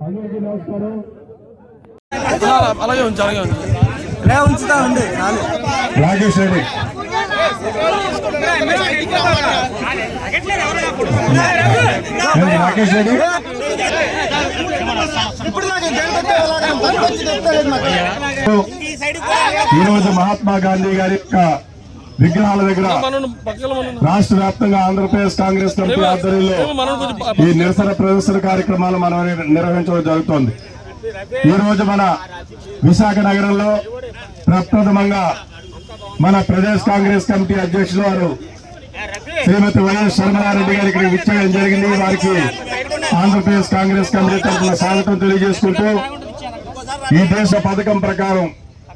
అందరికీ నమస్కారం అలాగే ఉంచు అలాగే ఉంచు లే ఉంచుతా ఉంది చాలు రాకేష్ రెడ్డి రాకేష్ రెడ్డి ఇప్పుడు నాకు గంట వచ్చి చెప్తాలేదు మాకు ఈ రోజు మహాత్మా గాంధీ గారి యొక్క విగ్రహాల దగ్గర రాష్ట్ర వ్యాప్తంగా ఆంధ్రప్రదేశ్ కాంగ్రెస్ కమిటీ ఆధ్వర్యంలో ఈ నిరసన ప్రదర్శన కార్యక్రమాలు మనం నిర్వహించడం జరుగుతోంది. ఈ రోజు మన విశాఖ నగరంలో ప్రప్రథమంగా మన ప్రదేశ్ కాంగ్రెస్ కమిటీ అధ్యక్షులు వారు శ్రీమతి వైఎస్ శర్మలారెడ్డి గారు ఇక్కడ విచ్చేయడం జరిగింది. వారికి ఆంధ్రప్రదేశ్ కాంగ్రెస్ కమిటీ తరఫున స్వాగతం తెలియజేసుకుంటూ ఈ దేశ పథకం ప్రకారం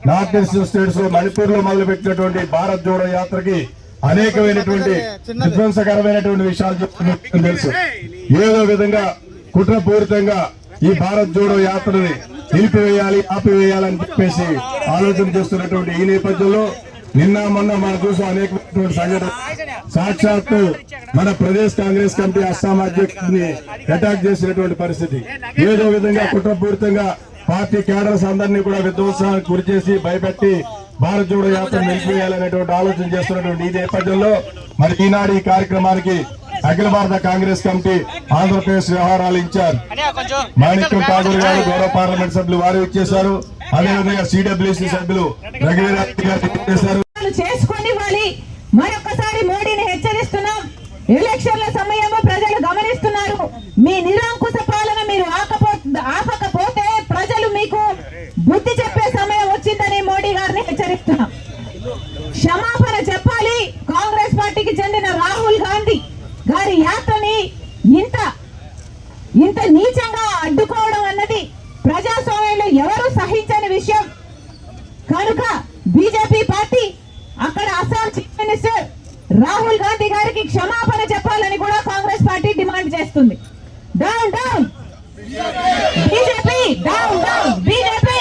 నార్త్ ఈస్ట్ స్టేట్స్లో మణిపూర్లో మొదలు పెట్టినటువంటి భారత్ జోడో యాత్రకి అనేకమైనటువంటి విధ్వంసకరమైనటువంటి విషయాలు చెప్తున్నట్టు తెలుసు. ఏదో విధంగా కుట్రపూరితంగా ఈ భారత్ జోడో యాత్రని నిలిపివేయాలి ఆపివేయాలని చెప్పేసి ఆలోచన చేస్తున్నటువంటి ఈ నేపథ్యంలో నిన్న మొన్న మన చూసాం అనేకమైనటువంటి సంఘటన సాక్షాత్తు మన ప్రదేశ్ కాంగ్రెస్ కమిటీ అస్సాం అధ్యక్షుడిని అటాక్ చేసినటువంటి పరిస్థితి. ఏదో విధంగా కుట్రపూరితంగా పార్టీ కేడర్స్ అందరినీ కూడా విధ్వంసానికి గురి చేసి భయపెట్టి భారత్ జోడో యాత్ర నిలిపివేయాలనేటువంటి ఆలోచన చేస్తున్నటువంటి ఈ నేపథ్యంలో మరి ఈనాడు ఈ కార్యక్రమానికి అఖిల భారత కాంగ్రెస్ కమిటీ ఆంధ్రప్రదేశ్ వ్యవహారాల ఇన్ఛార్జ్ మాణిక్యం ఠాగూర్ గారు గౌరవ పార్లమెంట్ సభ్యులు వారు ఇచ్చేశారు. అదేవిధంగా సిడబ్ల్యూసీ సభ్యులు రఘువీరారెడ్డి గారు ఇచ్చేశారు. వ్యవస్థని ఇంత ఇంత నీచంగా అడ్డుకోవడం అన్నది ప్రజాస్వామ్యంలో ఎవరు సహించని విషయం. కనుక బీజేపీ పార్టీ అక్కడ అస్సాం చీఫ్ మినిస్టర్ రాహుల్ గాంధీ గారికి క్షమాపణ చెప్పాలని కూడా కాంగ్రెస్ పార్టీ డిమాండ్ చేస్తుంది. Down down. BJP down down. BJP.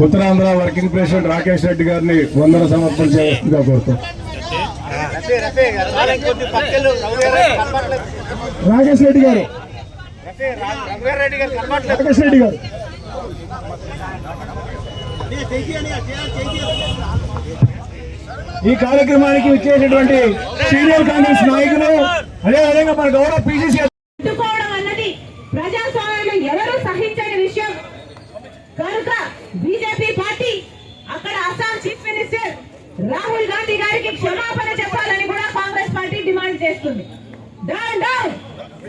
Uttarandhra working president Rakesh Reddy గారిని వందన సమర్పణ చేస్తుందిగా కోరుతాం. రాకేష్ రెడ్డి గారు. రాకేష్ రెడ్డి గారు. ఈ కార్యక్రమానికి వచ్చేటటువంటి సీనియర్ కాంగ్రెస్ నాయకులు అదేవిధంగా మన గౌరవ పిసిసి అడ్డుకోవడం అన్నది ప్రజాస్వామ్యంలో ఎవరు సహించని విషయం కనుక బీజేపీ పార్టీ అక్కడ అస్సాం చీఫ్ మినిస్టర్ రాహుల్ గాంధీ గారికి క్షమాపణ చెప్పాలని కూడా కాంగ్రెస్ పార్టీ డిమాండ్ చేస్తుంది down down BJP BJP BJP BJP BJP BJP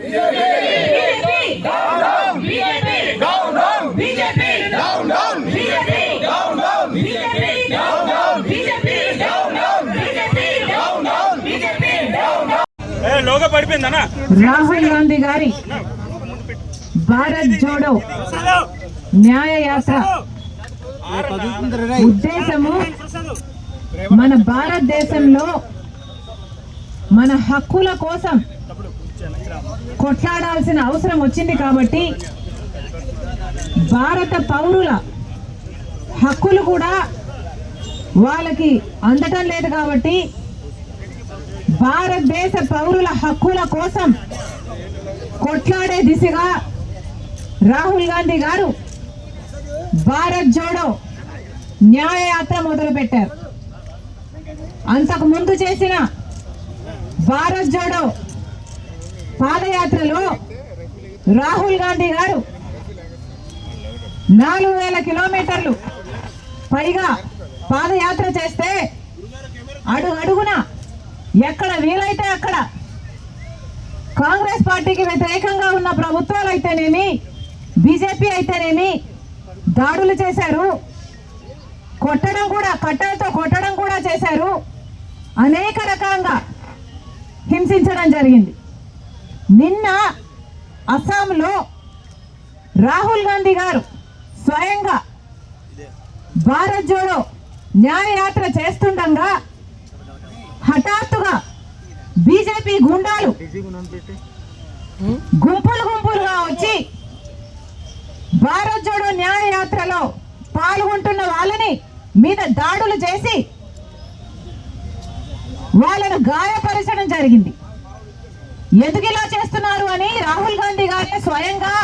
లోగా పడిపోయిందనా రాహుల్ గాంధీ గారి భారత్ జోడో న్యాయ యాత్ర ఉద్దేశము మన భారతదేశంలో మన హక్కుల కోసం కొట్లాడాల్సిన అవసరం వచ్చింది కాబట్టి భారత పౌరుల హక్కులు కూడా వాళ్ళకి అందటం లేదు కాబట్టి భారతదేశ పౌరుల హక్కుల కోసం కొట్లాడే దిశగా రాహుల్ గాంధీ గారు భారత్ జోడో న్యాయయాత్ర మొదలు పెట్టారు అంతకు ముందు చేసిన భారత్ జోడో పాదయాత్రలో రాహుల్ గాంధీ గారు నాలుగు వేల కిలోమీటర్లు పైగా పాదయాత్ర చేస్తే అడుగు అడుగున ఎక్కడ వీలైతే అక్కడ కాంగ్రెస్ పార్టీకి వ్యతిరేకంగా ఉన్న ప్రభుత్వాలు అయితేనేమి బీజేపీ అయితేనేమి దాడులు చేశారు కొట్టడం కూడా కట్టలతో కొట్టడం కూడా చేశారు అనేక రకంగా హింసించడం జరిగింది. నిన్న అస్సాంలో రాహుల్ గాంధీ గారు స్వయంగా భారత్ జోడో న్యాయయాత్ర చేస్తుండగా హఠాత్తుగా బీజేపీ గుండాలు గుంపులు గుంపులుగా వచ్చి భారత్ జోడో న్యాయయాత్రలో పాల్గొంటున్న వాళ్ళని మీద దాడులు చేసి వాళ్ళను గాయపరచడం జరిగింది. ఎందుకు ఇలా చేస్తున్నారు అని రాహుల్ గాంధీ గారే స్వయంగా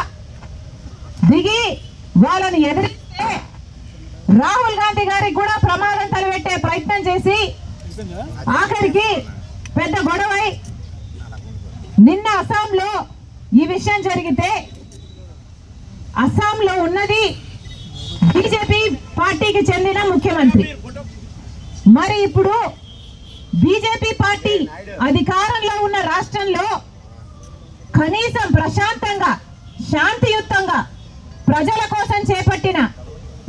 దిగి వాళ్ళని ఎదిరిస్తే రాహుల్ గాంధీ గారికి కూడా ప్రమాదం తలపెట్టే ప్రయత్నం చేసి ఆఖరికి పెద్ద గొడవై నిన్న అస్సాంలో ఈ విషయం జరిగితే అస్సాంలో ఉన్నది బీజేపీ పార్టీకి చెందిన ముఖ్యమంత్రి. మరి ఇప్పుడు బీజేపీ పార్టీ అధికారంలో ఉన్న రాష్ట్రంలో కనీసం ప్రశాంతంగా శాంతియుతంగా ప్రజల కోసం చేపట్టిన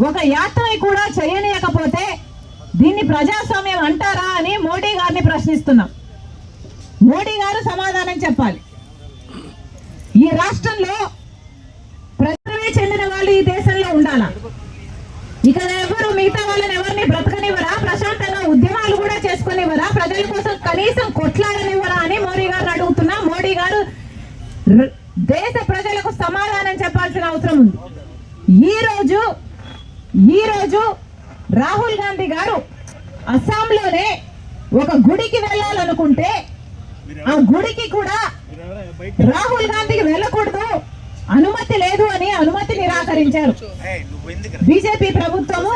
ఒక యాత్రని కూడా చేయనీయకపోతే దీన్ని ప్రజాస్వామ్యం అంటారా అని మోడీ గారిని ప్రశ్నిస్తున్నాం. మోడీ గారు సమాధానం చెప్పాలి. ఈ రాష్ట్రంలో ప్రజలమే చెందిన వాళ్ళు ఈ దేశంలో ఉండాలా? ఇక ఎవరు మిగతా వాళ్ళని ఎవరిని ఉద్యమాలు కూడా చేసుకునివ్వరా ప్రజల కోసం కనీసం కొట్లాడనివ్వరా అని మోడీ గారిని అడుగుతున్నా. మోడీ గారు దేశ ప్రజలకు సమాధానం చెప్పాల్సిన అవసరం ఉంది. ఈ రోజు ఈ రోజు రాహుల్ గాంధీ గారు అస్సాంలోనే ఒక గుడికి వెళ్ళాలనుకుంటే ఆ గుడికి కూడా రాహుల్ గాంధీకి వెళ్ళకూడదు. అనుమతి లేదు అని అనుమతి నిరాకరించారు. బీజేపీ ప్రభుత్వము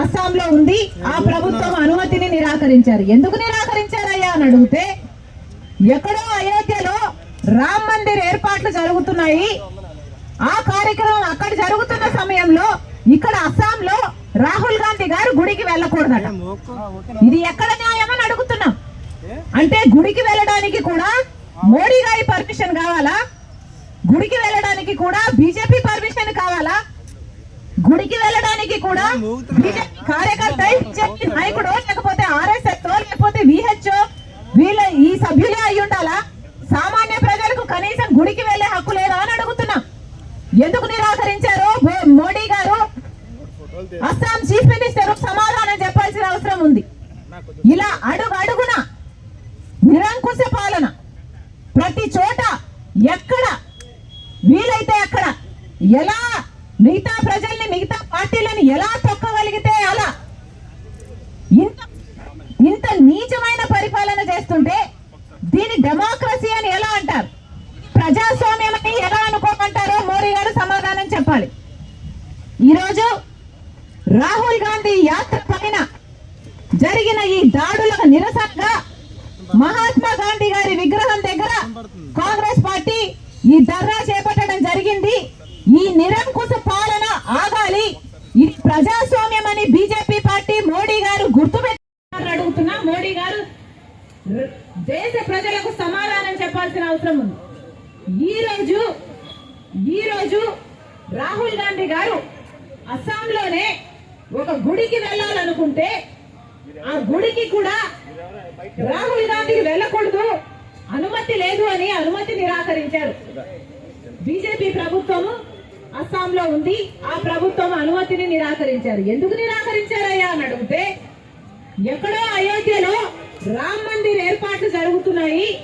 అస్సాంలో ఉంది. ఆ ప్రభుత్వం అనుమతిని నిరాకరించారు. ఎందుకు నిరాకరించారయ్యా అని అడిగితే ఎక్కడో అయోధ్యలో రామ్ మందిర్ ఏర్పాట్లు జరుగుతున్నాయి. ఆ కార్యక్రమం అక్కడ జరుగుతున్న సమయంలో ఇక్కడ అస్సాంలో రాహుల్ గాంధీ గారు గుడికి వెళ్ళకూడదట. ఇది ఎక్కడ న్యాయం అని అడుగుతున్నాం. అంటే గుడికి వెళ్ళడానికి కూడా మోడీ గారి పర్మిషన్ కావాలా? గుడికి వెళ్ళడానికి కూడా బీజేపీ పర్మిషన్ కావాలా? గుడికి వెళ్ళడానికి కూడా కార్యకర్త నాయకుడు లేకపోతే ఆర్ఎస్ఎస్ లేకపోతే విహెచ్ వీళ్ళ ఈ సభ్యులే అయి ఉండాలా సామాన్య ప్రజలకు కనీసం గుడికి వెళ్ళే హక్కు లేదా అని అడుగుతున్నాం ఎందుకు నిరాకరించారు మో- మోడీ గారు అస్సాం చీఫ్ మినిస్టర్ సమాధానం చెప్పాల్సిన అవసరం ఉంది ఇలా అడుగు అడుగున నిరంకుశ పాలన ప్రతి చోట ఎక్కడ వీలైతే అక్కడ ఎలా మిగతా ప్రజల్ని మిగతా పార్టీలను ఎలా తొక్కగలిగితే అలా? ఇంత ఇంత నీచమైన పరిపాలన చేస్తుంటే దీని డెమోక్రసీ అని ఎలా అంటారు? ప్రజాస్వామ్యం అని ఎలా అనుకోమంటారో మోడీ గారు సమాధానం చెప్పాలి. ఈరోజు రాహుల్ గాంధీ యాత్ర పైన జరిగిన ఈ దాడులకు నిరసనగా మహాత్మా గాంధీ గారి విగ్రహం దగ్గర కాంగ్రెస్ పార్టీ ఈ ధర్నా చేపట్టడం జరిగింది. ఈ నిరంకుశ పాలన ఆగాలి. ఇది ప్రజాస్వామ్యం అని బీజేపీ పార్టీ మోడీ గారు గుర్తుపెట్టారని అడుగుతున్నా. మోడీ గారు దేశ ప్రజలకు సమాధానం చెప్పాల్సిన అవసరం ఉంది. ఈ రోజు ఈ రోజు రాహుల్ గాంధీ గారు అస్సాంలోనే ఒక గుడికి వెళ్ళాలనుకుంటే ఆ గుడికి కూడా రాహుల్ గాంధీకి వెళ్ళకూడదు అనుమతి లేదు అని అనుమతి నిరాకరించారు. బీజేపీ ప్రభుత్వము అస్సాంలో ఉంది. ఆ ప్రభుత్వం అనుమతిని నిరాకరించారు. ఎందుకు నిరాకరించారయ్యా అని అడిగితే ఎక్కడో అయోధ్యలో రామ్ మందిర్ ఏర్పాట్లు జరుగుతున్నాయి.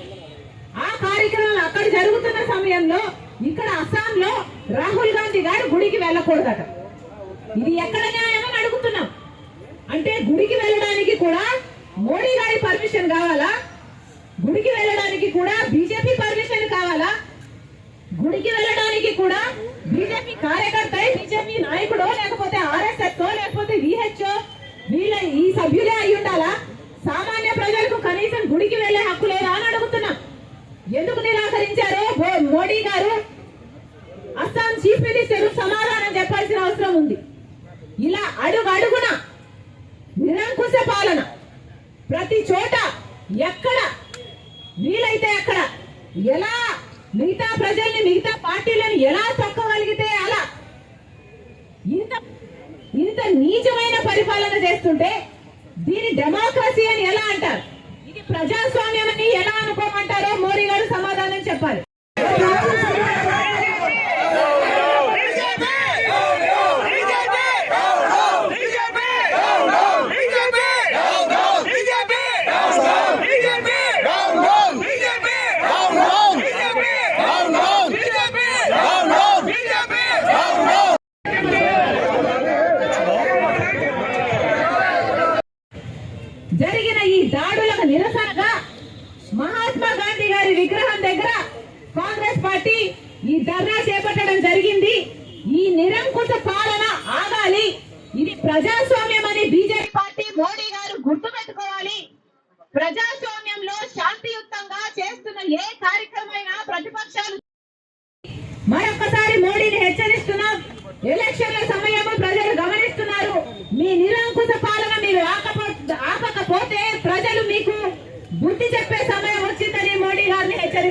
ఆ కార్యక్రమం అక్కడ జరుగుతున్న సమయంలో ఇక్కడ అస్సాంలో రాహుల్ గాంధీ గారు గుడికి వెళ్ళకూడదట. ఇది ఎక్కడ న్యాయమని అడుగుతున్నాం. అంటే గుడికి వెళ్ళడానికి కూడా మోడీ గారి పర్మిషన్ కావాలా? గుడికి వెళ్ళడానికి కూడా బీజేపీ గుడికి వెళ్ళడానికి కూడా బీజేపీ కార్యకర్త బీజేపీ నాయకుడో లేకపోతే ఆర్ఎస్ఎస్ లేకపోతే విహెచ్ఓ వీళ్ళ ఈ సభ్యులే అయి ఉండాలా? సామాన్య ప్రజలకు కనీసం గుడికి వెళ్ళే హక్కు లేదా అని అడుగుతున్నా. ఎందుకు నిరాకరించారు మోడీ గారు? అస్సాం చీఫ్ మినిస్టర్ సమాధానం చెప్పాల్సిన అవసరం ఉంది. ఇలా అడుగు అడుగున నిరంకుశ పాలన ప్రతి చోట ఎక్కడ? వీలైతే అక్కడ ఎలా మిగతా ప్రజల్ని మిగతా పార్టీలను ఎలా తొక్కగలిగితే అలా? ఇంత ఇంత నీచమైన పరిపాలన చేస్తుంటే దీని డెమోక్రసీ అని ఎలా అంటారు? ఇది ప్రజాస్వామ్యం ఏ కార్యక్రమైనా ప్రతిపక్షాలు మరొకసారి మోడీని హెచ్చరిస్తున్నాం. ఎలక్షన్ల సమయము ప్రజలు గమనిస్తున్నారు. మీ నిరంకుశ పాలన మీరు ఆపకపోతే ప్రజలు మీకు బుద్ధి చెప్పే సమయం వచ్చిందని మోడీ గారిని హెచ్చరి